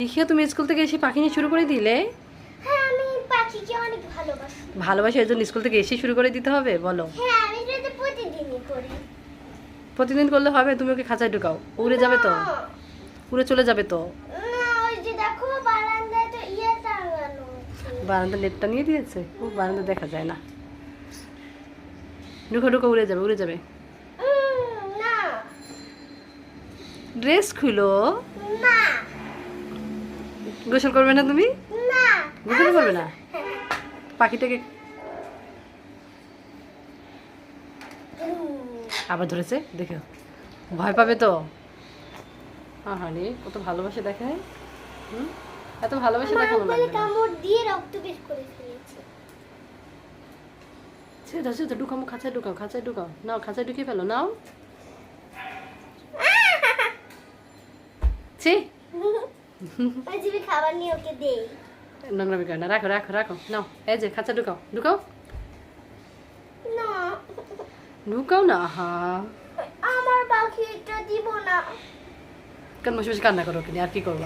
দেখিও তুমি স্কুল থেকে এসে পাখি নিয়ে শুরু করে দিলে? হ্যাঁ আমি পাখিকে অনেক ভালোবাসি। ভালোবাসি এর জন্য স্কুল থেকে এসে শুরু করে দিতে হবে? বলো। হ্যাঁ আমি যদি প্রতিদিনই করি। প্রতিদিন করলে হবে? তুমি ওকে খাঁচায় ঢুকাও। উড়ে যাবে তো? উড়ে চলে যাবে তো? না ওই যে দেখো বারান্দায় তো ইয়ে টাঙানো বারান্দা নেটটা নিয়ে দিয়েছে? ও বারান্দা দেখা যায় না। ঢুকো ঢুকো উড়ে যাবে উড়ে যাবে। না। ড্রেস খুলো। গোসল করবে না তুমি? গোসল করবে না। পাখিটাকে আবার ধরেছে দেখো। ভয় পাবে তো? আহারে কত ভালোবাসে দেখায়। হুম? এত ভালোবাসে দেখানো লাগবে কামড় দিয়ে রক্ত বের করে ফেলেছে। সে ধরছে তো ঢুকাও খাঁচায় ঢুকাও খাঁচায় ঢুকাও। নাও খাঁচায় ঢুকিয়ে ফেলো নাও। ছি। খাবার নিয়ে ওকে দেই নোংরামি করে না রাখো রাখো রাখো নাও এই যে খাঁচা ঢুকাও ঢুকাও না ঢুকাও না হা আমার পাখিটা দিব না কেন বসে বসে কান্না করো কিনে আর কি করব